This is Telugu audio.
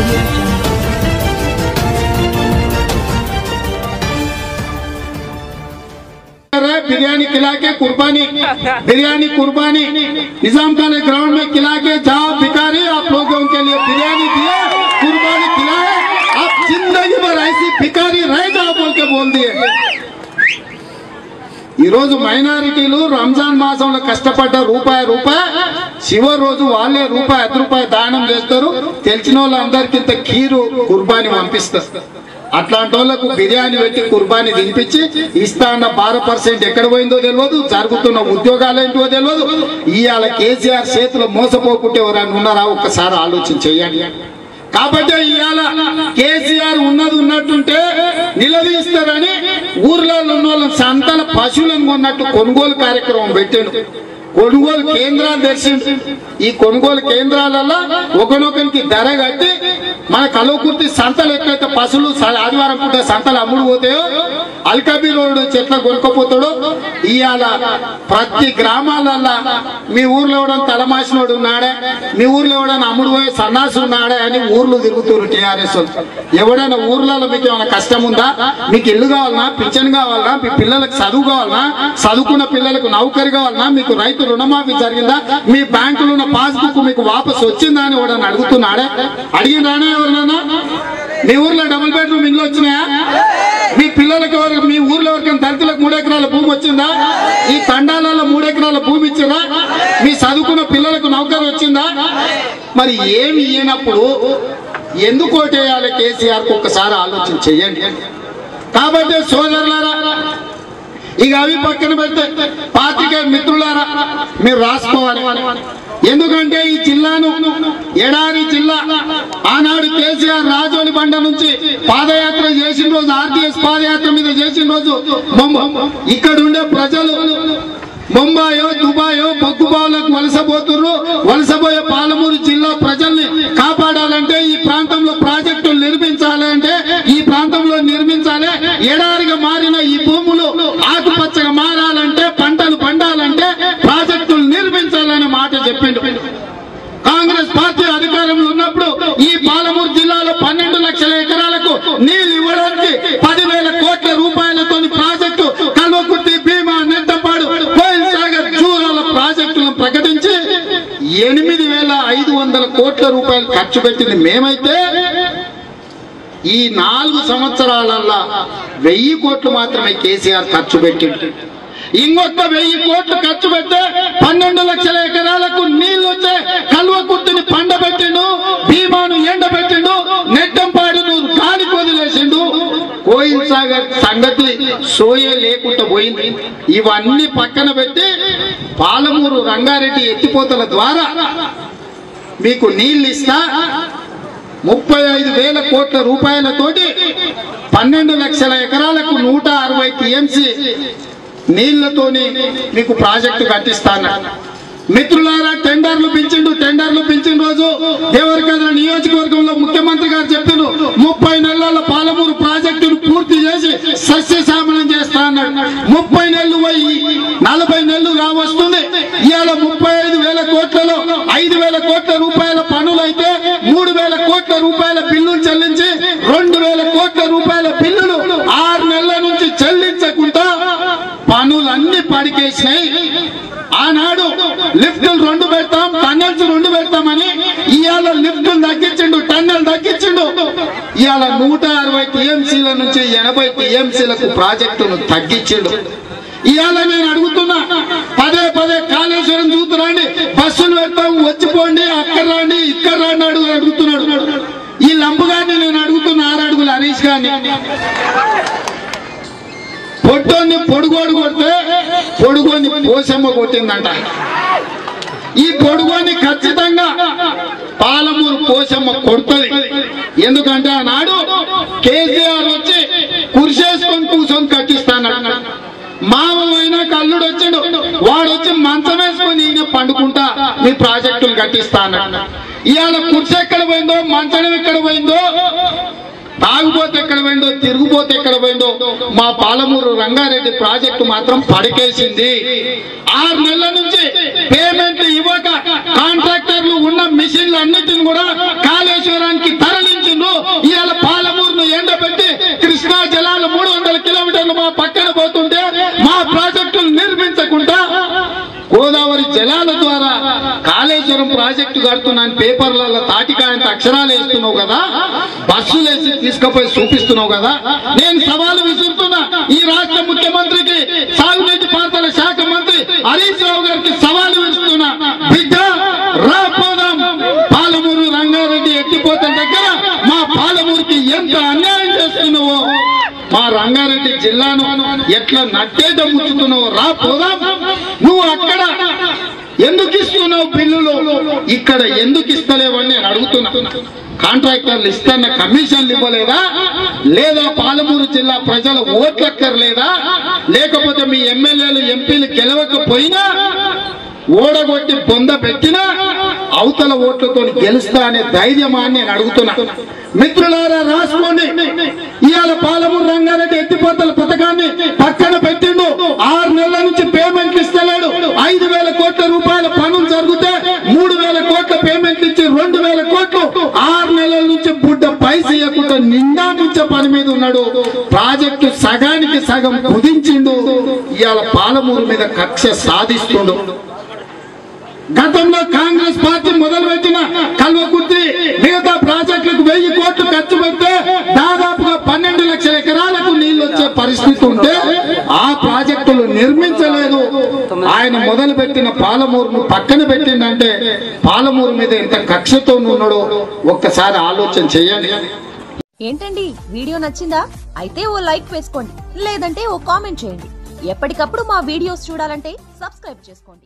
audio jungle. है बिरयानी खिला के कुर्बानी बिरयानी कुर्बानी निजाम खान ग्राउंड में खिला के जहाँ भिखारी आप लोगों के लिए बिरयानी दिए कुर्बानी खिलाए आप जिंदगी भर ऐसी भिखारी रह जाओ बोल के बोल दिए ఈ రోజు మైనారిటీలు రంజాన్ మాసంలో కష్టపడ్డ రూపాయి రూపాయి చివరి రోజు వాళ్ళే రూపాయి ఐదు రూపాయి దానం చేస్తారు. తెలిసిన వాళ్ళందరికీ ఇంత కీరు కుర్బానీ పంపిస్తారు. అట్లాంటి వాళ్ళకు బిర్యానీ పెట్టి కుర్బానీ తినిపించి ఇస్తా అన్న బార పర్సెంట్ ఎక్కడ పోయిందో తెలియదు జరుగుతున్న ఉద్యోగాలు ఏంటో తెలియదు ఇవాళ కేసీఆర్ చేతిలో మోసపోకుంటే ఎవరైనా ఉన్నారా? ఒక్కసారి ఆలోచన చేయండి. కాబట్టి ఇవాళ కేసీఆర్ ఉన్నది ఉన్నట్టుంటే నిలదీస్తారని ఊర్లలో ఉన్న వాళ్ళ సంతల పశువులను కొన్నట్టు కొనుగోలు కార్యక్రమం పెట్టాడు. కొనుగోలు కేంద్రాలు తెరిచిండు ఈ కొనుగోలు కేంద్రాలలో ఒకనొకరికి ధర కట్టి మన కలువకుర్తి సంతలు ఎట్లయితే పశువులు స- ఆదివారం పూట సంతలు అమ్ముడు పోతాయో అల్కబీ రోడ్డు చెట్ల కొనుక్కపోతాడో ఇవాళ ప్రతి గ్రామాలల్లో మీ ఊర్లో ఎవడని తలమాసినోడు ఉన్నాడే మీ ఊర్లో ఎవడని అమ్ముడు పోయే సన్నాసి ఉన్నాడే అని ఊర్లు తిరుగుతున్నారు టీఆర్ఎస్ ఎవడైనా ఊర్లలో మీకు ఏమైనా కష్టం ఉందా? మీకు ఇల్లు కావాలన్నా పింఛన్ కావాలన్నా మీ పిల్లలకు చదువు కావాలన్నా చదువుకున్న పిల్లలకు నౌకరి కావాలన్నా మీకు రైతు రుణమాఫీ జరిగిందా? మీ బ్యాంకులో ఉన్న పాస్బుక్ మీకు వాపసు వచ్చిందా అని ఎవడన్నా అడుగుతున్నాడే? అడిగినానే ఎవరినన్నా? మీ ఊర్లో డబుల్ బెడ్రూమ్ ఇల్లు వచ్చినాయా? మీ పిల్లలకి ఎవరు మీ ఊర్లో ఎవరికైనా దళితులకు మూడు ఎకరాల భూమి వచ్చిందా? ఈ తండాలలో మూడు ఎకరాల భూమి ఇచ్చిందా? మీ చదువుకున్న పిల్లలకు నౌకరీ వచ్చిందా? మరి ఏమి ఇయ్యనప్పుడు ఎందుకు ఓటేయాలి కేసీఆర్కు ఒక్కసారి ఆలోచన చెయ్యండి కాబట్టి సోదరులారా ఇక అవి పక్కన పెడితే పాతిక మిత్రులారా మీరు రాసుకోవాలి. ఎందుకంటే ఈ జిల్లాను ఎడారి జిల్లా ఆనాడు కేసీఆర్ రాజోలి బండ నుంచి పాదయాత్ర చేసిన రోజు ఆర్టీఎస్ పాదయాత్ర మీద చేసిన రోజు ఇక్కడ ఉండే ప్రజలు ముంబాయో దుబాయో బొగ్గుబావులకు వలసపోతున్నారు వలసపోయే పాలమూరు జిల్లా అధికారంలో ఉన్నప్పుడు ఈ పాలమూరు జిల్లాలో పన్నెండు లక్షల ఎకరాలకు నీళ్ళు ఇవ్వడానికి పదివేల కోట్ల రూపాయలతో ప్రాజెక్టు కల్వకుర్తి భీమా నెట్టపాడు కోయిల్ సాగర్ జూరాల ప్రాజెక్టులను ప్రకటించి ఎనిమిది వేల ఐదు వందల కోట్ల రూపాయలు ఖర్చు పెట్టింది మేమైతే. ఈ నాలుగు సంవత్సరాలల్లా వెయ్యి కోట్లు మాత్రమే కేసీఆర్ ఖర్చు పెట్టిండు. ఇంకొక వెయ్యి కోట్లు ఖర్చు పెడితే పన్నెండు లక్షల ఎకరాలకు నీళ్ళు వచ్చే కల్వకుర్తిని పండబెట్టిండు భీమాను ఎండబెట్టిండు నెట్టంపాడును కాని వదిలేసిండు కోయిల్ సాగర్ సంగతి సోయే లేకుండా పోయింది. ఇవన్నీ పక్కన పెట్టి పాలమూరు రంగారెడ్డి ఎత్తిపోతల ద్వారా మీకు నీళ్ళు ఇస్తా. ముప్పై ఐదు వేల కోట్ల రూపాయలతోటి పన్నెండు లక్షల ఎకరాలకు నూట అరవై టీఎంసీ నీళ్ళతోని మీకు ప్రాజెక్టు కట్టిస్తాను. మిత్రులారా టెండర్లు పిలిచిండు టెండర్లు పిలిచిన రోజు దేవరకద్ర నియోజకవర్గంలో ముఖ్యమంత్రి గారు చెప్పారు ముప్పై నెలల పాలమూరు ప్రాజెక్టును పూర్తి చేసి సస్యశ్యామలం చేస్తా అన్నాడు. ముప్పై నెలలు పోయి నలభై నెలలు రావస్తుంది. ఇవాళ ముప్పై ఐదు వేల కోట్లలో ఐదు వేల కోట్ల రూపాయల పనులు అయితే మూడు వేల కోట్ల రూపాయల బిల్లులు చెల్లించి రెండు వేల కోట్ల రూపాయల బిల్లులు ఆరు నెలల నుంచి చెల్లించకుండా పనులన్నీ పడికేసినాయి ఆనాడు లిఫ్టులు రెండు పెడతాం టన్నెల్స్ రెండు పెడతామని ఇవాళ లిఫ్టులు తగ్గించిండు టన్నెల్ తగ్గించిండు. ఇవాళ నూట అరవై టీఎంసీల నుంచి ఎనభై టీఎంసీలకు ప్రాజెక్టును తగ్గించిండు. ఇవాళ నేను అడుగుతున్నా పదే పదే కాళేశ్వరం చూతురండి బస్సులు పెడతాం వచ్చిపోండి అక్కడ రాండి ఇక్కడ రాండి అడుగు అడుగుతున్నాడు. ఈ లంబుగాన్ని నేను అడుగుతున్నా ఆరు అడుగులు హరీష్ గారిని. పొట్టోని పొడుగోడు కొడితే పొడుగోని పోసమ్మ కొట్టిందంట. ఈ పొడుగోని ఖచ్చితంగా పాలమూరు పోసమ్మ కొడుతుంది. ఎందుకంటే ఆనాడు కేసీఆర్ వచ్చి కురిసేసుకొని కూర్చొని కట్టిస్తాను మామ కల్లుడు వచ్చాడు. వాడు వచ్చి మంచం వేసుకొని ఈయన పండుకుంటా మీ ప్రాజెక్టులు కట్టిస్తాను ఇవాళ కుర్చీ ఎక్కడ పోయిందో మంచం ఎక్కడ పోయిందో తాగుపోతే ఎక్కడ పోయిందో తిరిగిపోతే ఎక్కడ పోయిందో మా పాలమూరు రంగారెడ్డి ప్రాజెక్టు మాత్రం పడికేసింది. ఆరు నెలల నుంచి పేమెంట్ ఇవ్వక కాంట్రాక్టర్లు ఉన్న మిషన్లు అన్నింటిని కూడా కాళేశ్వరానికి తరలించిండ్రు. ఇవాళ పాలమూరును ఎండబెట్టి కృష్ణా జలాలు మూడు వందల కిలోమీటర్లు మా పక్కన పోతుంది కడుతున్నాను పేపర్లలో తాటికాయంత అక్షరాలు వేస్తున్నావు కదా బస్సులు వేసి తీసుకుపోయి చూపిస్తున్నావు కదా నేను సవాలు విసురుతున్నా. ఈ రాష్ట్ర ముఖ్యమంత్రికి సాగునీటి పాత్రల శాఖ మంత్రి హరీష్ రావు గారికి సవాలు విసురుతున్నా. బిడ్డ రాపోదాం పాలమూరు రంగారెడ్డి ఎత్తిపోతల దగ్గర మా పాలమూరుకి ఎంత అన్యాయం చేస్తున్నావో మా రంగారెడ్డి జిల్లాను ఎట్లా నట్టేట ముచ్చుతున్నావు రా పోదాం. నువ్వు అక్కడ ఎందుకు ఇస్తున్నావు ఇక్కడ ఎందుకు ఇస్తలేవని నేను అడుగుతున్నా. కాంట్రాక్టర్లు ఇస్తున్న కమిషన్లు ఇవ్వలేదా? లేదా పాలమూరు జిల్లా ప్రజల ఓట్లక్కర్లేదా? లేకపోతే మీ ఎమ్మెల్యేలు ఎంపీలు గెలవకపోయినా ఓడగొట్టి బొంద పెట్టినా అవతల ఓట్లతో గెలుస్తా అనే ధైర్యమా అని నేను అడుగుతున్నా. మిత్రులారా రాసుకోండి. ఇవాళ పాలమూరు రంగారెడ్డి ఎత్తిపోతల పథకాన్ని పక్కన పెట్టిండు ఆరు నెలల నుంచి పేమెంట్ ఇస్తలేడు ఐదు వేల కోట్ల రూపాయల పనులు జరిగితే మూడు వేల కోట్ల పేమెంట్ ఇచ్చి రెండు వేల కోట్లు ఆరు నెలల నుంచి బుడ్డ పైస ఇవ్వకుండా నిండా నుంచే పని మీద ఉన్నాడు. ప్రాజెక్టు సగానికి సగం కుదించిండు. ఇవాళ పాలమూరు మీద కక్ష సాధిస్తుండు. గతంలో కాంగ్రెస్ పార్టీ మొదలు పెట్టిన కల్వకుర్తి మిగతా ప్రాజెక్టులకు వెయ్యి కోట్లు ఖర్చు పెడితే దాదాపుగా పన్నెండు లక్షల ఎకరాలకు నీళ్ళు వచ్చే పరిస్థితి ఉంటే ఆ ప్రాజెక్టులు నిర్మించలేదు ఆయన మొదలు పెట్టిన పాలమూరును పక్కన పెట్టిందంటే పాలమూరు మీద ఎంత కక్షతో ఉన్నాడో ఒక్కసారి ఆలోచన చేయండి. ఏంటండి? వీడియో నచ్చిందా? అయితే ఓ లైక్ వేసుకోండి. లేదంటే ఓ కామెంట్ చేయండి. ఎప్పటికప్పుడు మా వీడియోస్ చూడాలంటే సబ్స్క్రైబ్ చేసుకోండి.